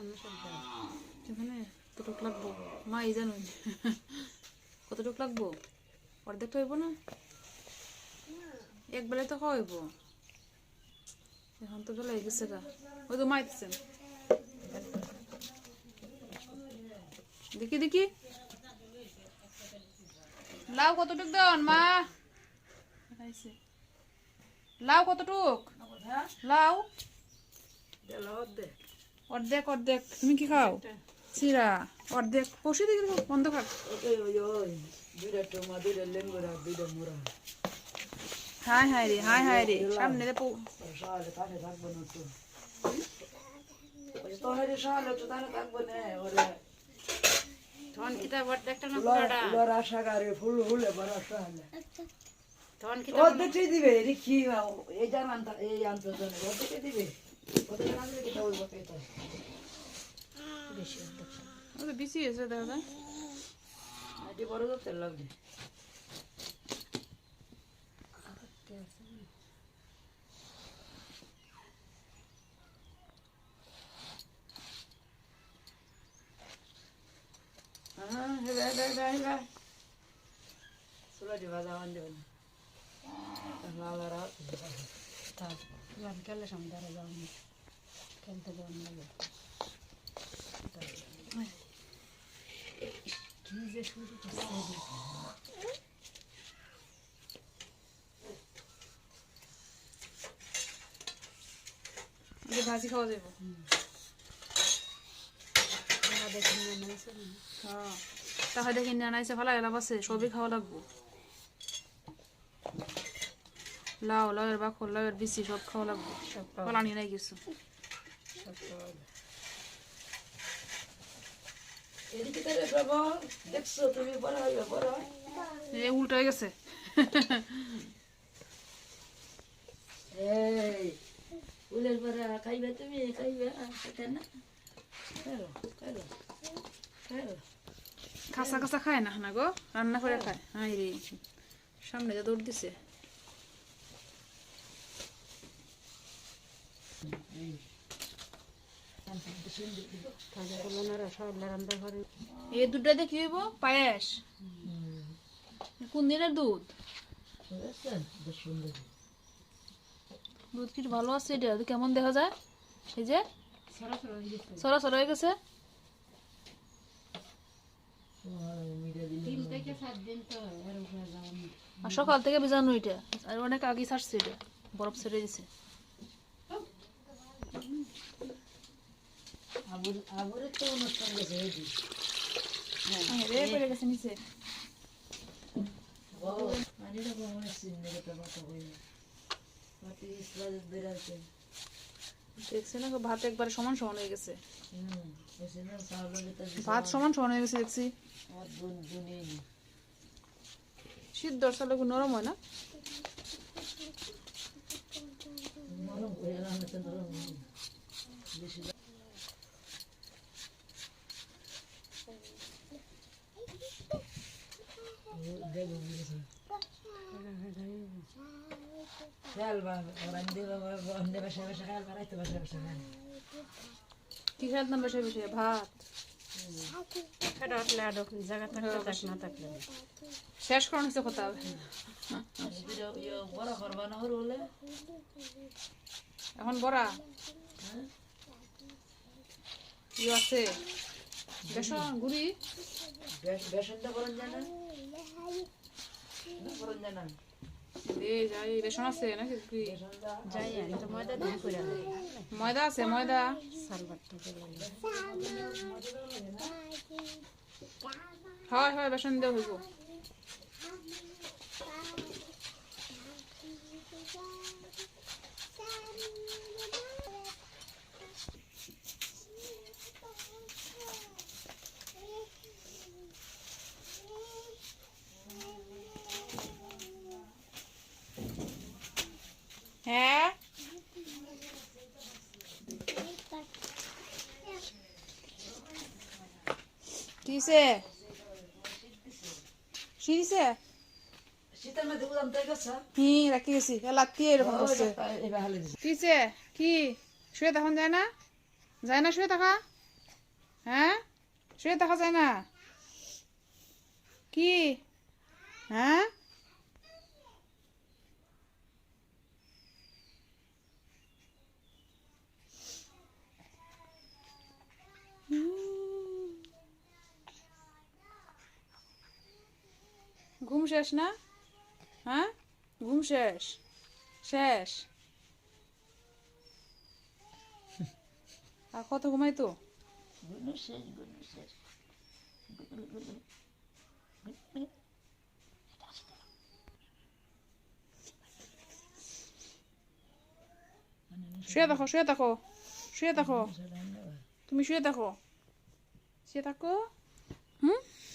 এখানে কতটুক লাগবো? মা এই জানুন কতটুক লাগবো? অর্ধেকটা হইব না? এক বেলায় তো খাওয়াইব এখন তো বেলা হয়ে গেছে গা। ওই তো মাইতেছেন দেখি দেখি। লাউ কতটুক দেন মা। লাউ কতটুক? লাউ? অর্ধেক অর্ধেক। তুমি কি খাও? চিরা অর্ধেক। বসে দিকে বন্ধ খাক হাই হাই রে হাই হাই রে। সামনে রে তখন কিতা অর্ধেকটা না পুরোটা? ফুল হুলে বড় সহালে তখন কিতা অর্ধেকটাই দিবে রিখি এই জান আনতা এই আনতো জানে দিবে। অর্ধেক না দিলে কিটা হইব কেটা ও তো বেশি হয়েছে দাদা এটি বড় তো যাওয়া খেলতে যাওয়া লাগে কি যে শুরু করছে ভাজি খাওয়া যাব হ্যাঁ তাহলে দেখি না নাইছে ভালো এলাম আছে সবই খাওয়া লাগবো লাউ লাউয়ের বাকল লাউয়ের বিচি সব খাওয়া লাগবো। সব খাওয়া ফলানি নাই কিছু উল্টো হয়ে গেছে। উলের খাইবে তুমি খাইবে না? খাইলো। কাঁচা কাঁচা খায় না না গো? রান্না করে খায়। হ্যাঁ রে। সামনে যা দৌড় দিছে তাহলে বলল না সব রান্না ঘরে এই দুধটা দিয়ে কি হইব? পায়েস? কোন দিনের দুধ? দুধ কি ভালো আছে এটা? কেমন দেখা যায়? এই যে? সরা সরা হয়ে গেছে। সকাল থেকে বেজানো এটা। আর অনেক আগে ছাড়ছে এটা। বরফ ছেড়ে দিছে আবুর আবুরের তো অনুষ্ঠান গেছে এই যে রে পড়ে গেছে নিচে ও মানে তো মনে সিনে তো মাথা হই মাটি ইসলাম বেরাতে দেখছে না ভাত একবারে সমান সমান হয়ে গেছে। ভাত সমান সমান হয়ে গেছে দেখছি। দুনি সিদ্ধ নরম হয় না? নরম করে বেশি বাসা বাসা কি ভাত না। শেষ হচ্ছে কথা হবে ওর এখন বড়া? ইয়ে আছে। বেসন গুড়ি? বেসনটা করন জানা না করন এই যাই বেসন আছে নাকি যাই ময়দা আছে ময়দা। হয় হয় বেসন দিয়ে হইব হ্যাঁ শীতের মধ্যে উদাম তাই গেছে হি রাখি গেছি লাত্তি এরকম করছে। এবার দিছে। কি শুয়ে তখন যায় না? যায় না শুয়ে থাকা? হ্যাঁ? শুয়ে দেখা যায় না? কি? হ্যাঁ? ঘুম শেষ না হ্যাঁ ঘুম শেষ শেষ আর কত ঘুমাই তো গুনু শেষ গুনু শেষ গুনু গুনু গুনু শুয়ে দেখো শুয়ে দেখো শুয়ে দেখো তুমি শুয়ে দেখো শুয়ে থাকো হুম ঠান্ডা রে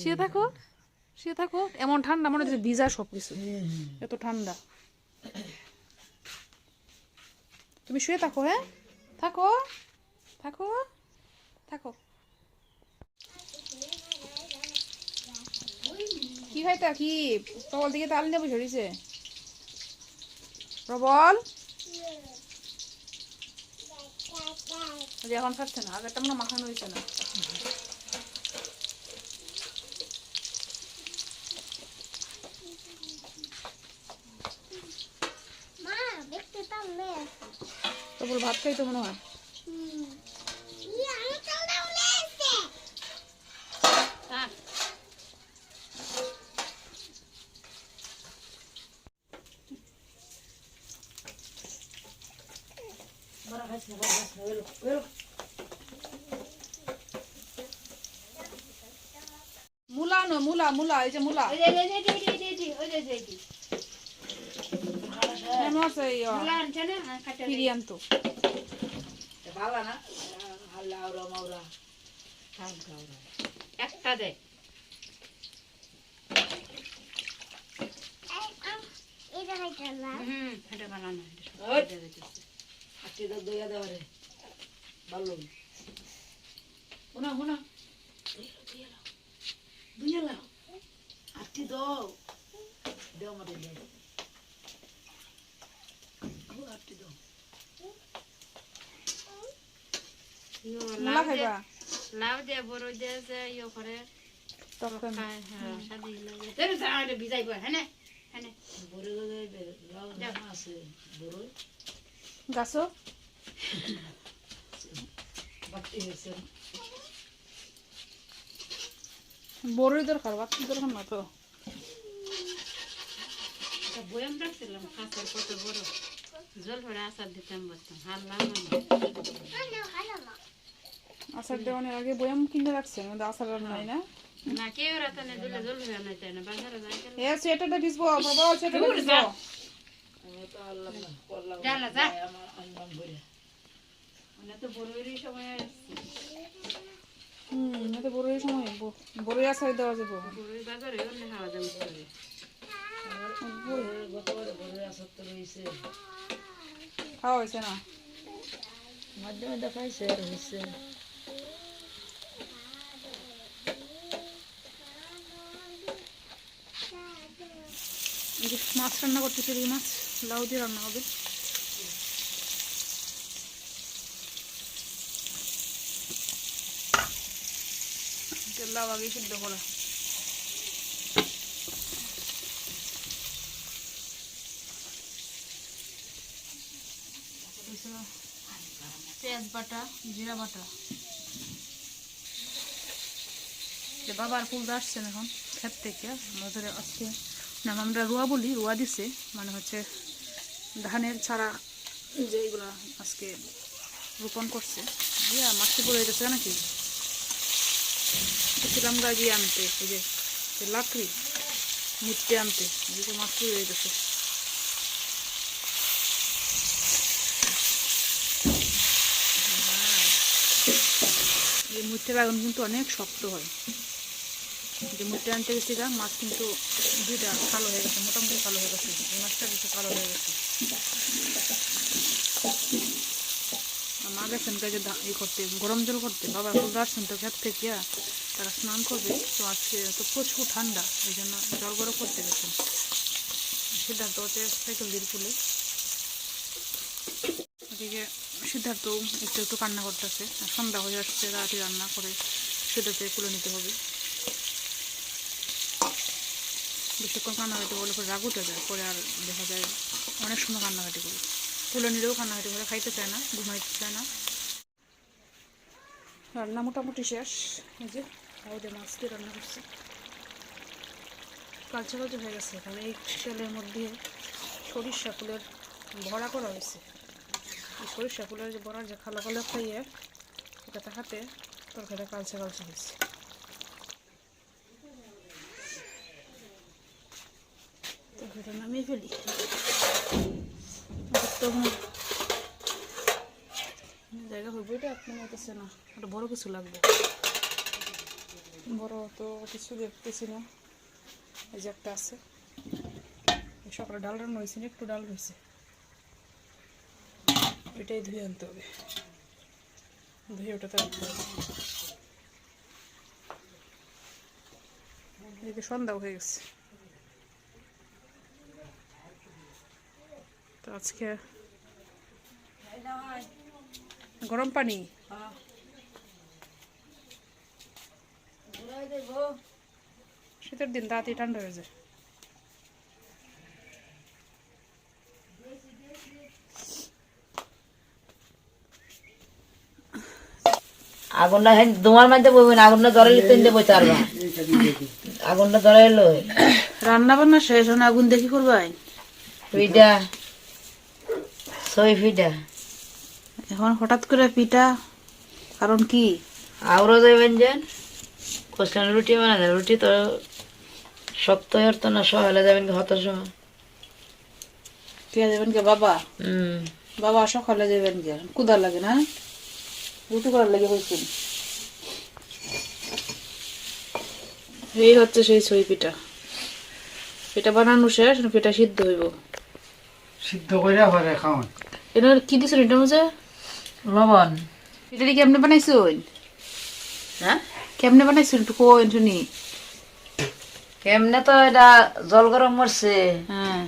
শুয়ে থাকো শুয়ে থাকো এমন ঠান্ডা মনে হচ্ছে ভিজা সব কিছু এত ঠান্ডা। তুমি শুয়ে থাকো হ্যাঁ? থাকো থাকো থাকো। কি খাইতা কি? প্রবল দিকে তাল নেব ঝরিছে প্রবল? এখন খাচ্ছে না আগেরটা মনে মাখানো হয়েছে না। প্রবল ভাত খাইতো মনে হয়? না না মূলা নয় মূলা মূলা। এই যে মূলা ওই যে ওই যে ওই যে ওই যে ওই যে ওই যে ফেমাস এই মুলা আনছে না আর কাটা বিরিয়ান ভালো না হাল্লা মাউরা একটা দে দইয়া লাও দাও দেও আমাদের দেও আজকে দাও মূলা খাইবা লাউ দিয়ে বড় দিয়ে যে ইয়ে করে তখন হ্যাঁ সাদি লাগে তেরে ভিজাইব হ্যাঁ না হ্যাঁ বড় লাউ আছে বড় গাছো বাটি হয়েছে বড়ই দরকার বাচ্চা দরকার না তো বয়াম রাখছিলাম কাঁচের কত বড় জল ভরে আচার দিতাম বসতাম হাল্লা হ্যালো হ্যালো মা আচার দেওয়ানোর আগে বয়াম কিনে রাখছে আমাদের আচার আর নাই না? না কেউ রাতে না দিলে জল ভরে আনাইতে না বাজারে যাই গেলে। এ সোয়েটারটা ভিজবো প্রবল সোয়েটারটা ভিজবো। আমি তো না মানে বড়ই সময় হুম বড়ই সময় ব- বড়ই আচার দেওয়া যাব। বড়ই বাজারে অন্য খাওয়া তো রয়েছে। খাওয়া হয়েছে না? মধ্যে মধ্যে খাইছে রয়েছে এই যে মাছ রান্না করতেছে রুই মাছ লাউ দিয়ে রান্না হবে। লাউ আগে সিদ্ধ করা। পেঁয়াজ বাটা জিরা বাটা। যে বাবার ফুল আসছেন এখন, ক্ষেত থেকে। আমাদের আজকে না আমরা রোয়া বলি, রোয়া দিছে। মানে হচ্ছে ধানের ছাড়া যেগুলা আজকে রোপণ করছে। দিয়া মাছটি পড়ে গেছে নাকি? গা গিয়ে আনতে, এই যে যে লাকড়ি মিটতে আনতে এদিকে মাছ পড়ে গেছে। এই বাগান কিন্তু অনেক শক্ত হয়। যে মুঠে আনতে গেছি গা মাছ কিন্তু দুইটা কালো হয়ে গেছে, মোটামুটি কালো হয়ে গেছে। এই মাছটা বেশি কালো হয়ে গেছে। মা গেছেন কাজে ই করতে, গরম জল করতে। বাবা ফুল আসছেন তো ক্ষেত থেকে, তারা স্নান করবে। তো আজকে তো প্রচুর ঠান্ডা, এই জন্য জল গরম করতে গেছেন। সিদ্ধান্ত হচ্ছে সাইকেল দিয়ে ফুলে এদিকে সিদ্ধার্থ একটু একটু কান্না করতেছে। সন্ধ্যা হয়ে আসছে, রাতে রান্না করে সেটাতে কুলে নিতে হবে। বেশিক্ষণ কান্নাকাটি করলে পরে রাগ উঠে যায়, পরে আর দেখা যায় অনেক সময় কান্নাকাটি করে। তুলে নিলেও কান্নাকাটি করে, খাইতে চায় না, ঘুমাইতে চায় না। রান্না মোটামুটি শেষ, এই যে ওদের মাছ দিয়ে রান্না করছি। কালচে কালচে হয়ে গেছে তাহলে এই তেলের মধ্যে সরিষা ফুলের ভরা করা হয়েছে। এই সরিষা ফুলের যে বড়ার যে খালো খালো খাইয়ে, এটাতে হাতে তরকারিটা কালচে কালচে হয়েছে। তরকারিটা নামিয়ে ফেলি জায়গা হইব, এটা আপনার হতেছে না। একটা বড় কিছু লাগবে। বড় তো কিছু দেখতেছি না। এই যে একটা আছে। সকালে ডাল রান্না হয়েছে না একটু ডাল হয়েছে। এটাই ধুয়ে আনতে হবে। ধুয়ে ওটাতে রাখতে হবে। এদিকে সন্ধ্যাও হয়ে গেছে। তো আজকে গরম পানি? শীতের দিন তাড়াতাড়ি ঠান্ডা হয়ে যায়। আগুনটা হ্যাঁ তোমার মধ্যে বইবেন আগুনটা ধরাইলে তিন দিয়ে বইতে পারবা আগুনটা ধরাইলো রান্না বান্না শেষ হন আগুন দেখি করবাই ফিটা সই ফিটা। এখন হঠাৎ করে পিঠা কারণ কি? আউরও দেবেন যে কোশ্চেন রুটি বানাবেন রুটি তো শক্ত হয়ে তো না সহলে যাবেন হত সময়? কে যাবেন কে? বাবা? হুম। বাবা সকালে যাবেন কে? কুদার লাগে না? রুটি করার লাগে হয়েছিল এই হচ্ছে সেই ছই পিঠা পিঠা বানানো শেষ পিঠা সিদ্ধ হইব। সিদ্ধ করে পরে খাওয়ান। এটা কি দিছিল এটা মধ্যে লবণ। কেমনে বানাইছুন? হ্যাঁ? কেমনে বানাইছুন একটু কোন শুনি। কেমনে তো এটা জল গরম করছে। হ্যাঁ।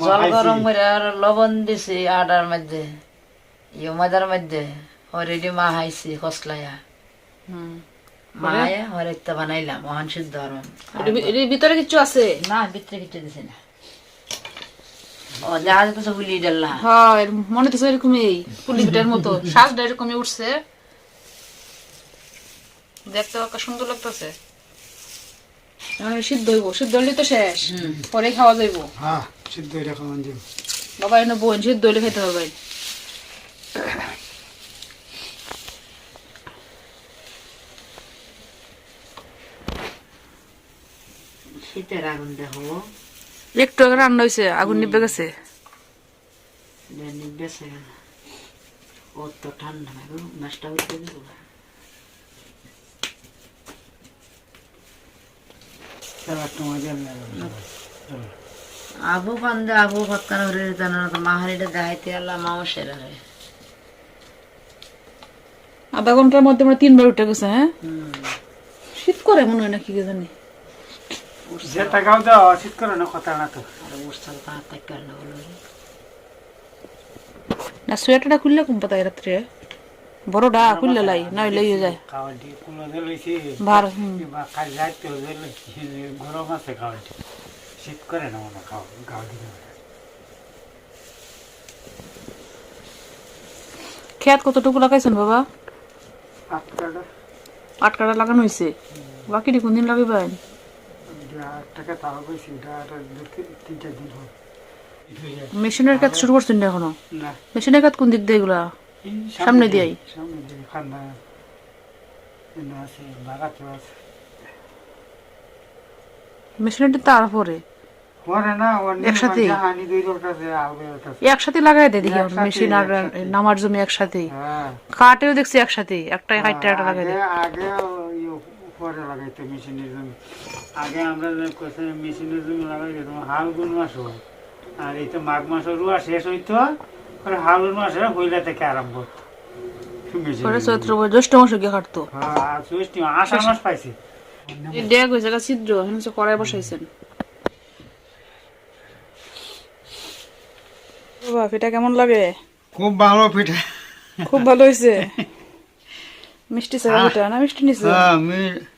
জল। গরম করে আর লবণ দিছি আটার মধ্যে ইয়ে ময়দার মধ্যে। অলরেডি মাহাইছি কসলাইয়া হুম। মাহাইয়া হরে একটা বানাইলাম মহান সিদ্ধ ভিতরে কিছু আছে? না ভিতরে কিছু দিছে না। হুলি ডাল্লা হ্যাঁ মনে তো এরকমই পুলি পিঠার মতো। শ্বাসটা এরকমই উঠছে। দেখতে সুন্দর লাগতেছে। সিদ্ধ হইব সিদ্ধ হলে তো শেষ। পরে খাওয়া যাইব। হ্যাঁ সিদ্ধ খাওয়ান যাবে বাবা এনে বোন সিদ্ধ হলে খেতে হবে। শীতের আগুন দেখো। একটু আগে রান্না হয়েছে আগুন নিবে গেছে। বেছে ও তো ঠান্ডা না গো নাস্তা করতে দিব তারা তোমাদের লাগবে আবু কান্দে আবু ভক্কান হরে জানা তো মাহারিটা দেখাইতে আল্লাহ মামা সেরা হয়। আধা ঘণ্টার মধ্যে আমরা তিনবার উঠে গেছে হ্যাঁ? শীত করে মনে হয় না কি জানি? যে টাকাও দেওয়া শীত করে না কথা না তো। না সোয়েটারটা খুললে কম পাতায় রাত্রে? বড়টা খুললে লাই নইলে ইয়ে যায়। খাওয়াটি ভার গরম আছে খাওয়াটি শীত করে না মনে খাওয়া গাও খেত কতটুকু লাগাইছেন বাবা? আট কাটা লাগানো হয়েছে বাকি কোন দিন লাগাইবেন? টাকা তাও পাইছি তিন- তিন চার দিন হবে। মেশিনের কাজ শুরু করছেন না এখনও? না। মেশিনের কাজ কোন দিক দিয়ে এগুলা? সামনে দিয়াই? সামনে দিয়ে খান্না আছে বাগাতে আছে। মেশিনের তারপরে। একসাথে লাগাই দেয় দেখি মেশিন আর। নামার জমি একসাথেই? হ্যাঁ। কাটেও দেখছি একসাথেই একটা হাইটটা একটা লাগাই দেয়। আগে উপরে লাগাইতো মেশিনের জমি? আগে আমরা কোথায় মেশিনের জমি লাগাই দিতাম হালগুন মাস হয় আর এই তো মাঘ মাসের রুয়া শেষ হইতো পরে হালগুন মাসে হইলা থেকে আরম্ভ হতো। মেশিনের পরে জমি। চৈত্র জ্যৈষ্ঠ মাসে গিয়ে কাটতো। হ্যাঁ আষাঢ় মাস পাইছি। এই ডেক হয়েছে ছিদ্র হচ্ছে কড়াই বসাইছেন। বাবা এটা কেমন লাগে? খুব ভালো পিঠা। খুব ভালো হয়েছে মিষ্টি ছাড়া পিঠা না মিষ্টি নিছে। হ্যাঁ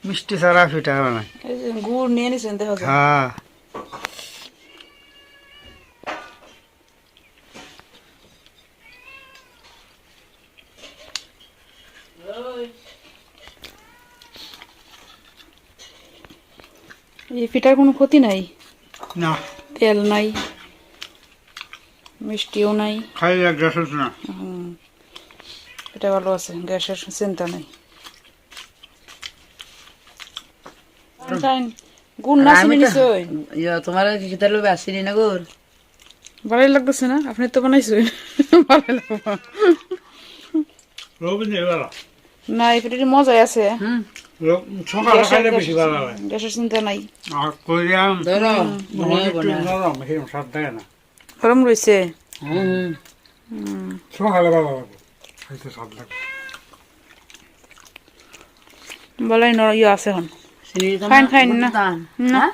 মিষ্টি ছাড়া পিঠা বানাই গুড় নিয়ে নিছেন দেখা যায় হ্যাঁ। এই পিঠার কোনো ক্ষতি নাই? না। তেল নাই মিষ্টিও নাই। খাই এক না। হুম। এটা ভালো আছে গ্যাসের চিন্তা নাই। ইয়া তোমার কি লোক আসিনি না গোর ভালোই লাগতেছে না? আপনি তো বানাইছো ভালোই লাগবে। না এই পিঠাটি মজাই আছে। ভালো গ্যাসের চিন্তা নাই। গরম রয়েছে সকালে ভালো লাগে। খাইতে স্বাদ লাগে। বলাই নয় ইয়ে আছে এখন। চিনি খাইন, খাইন না। না। হ্যাঁ?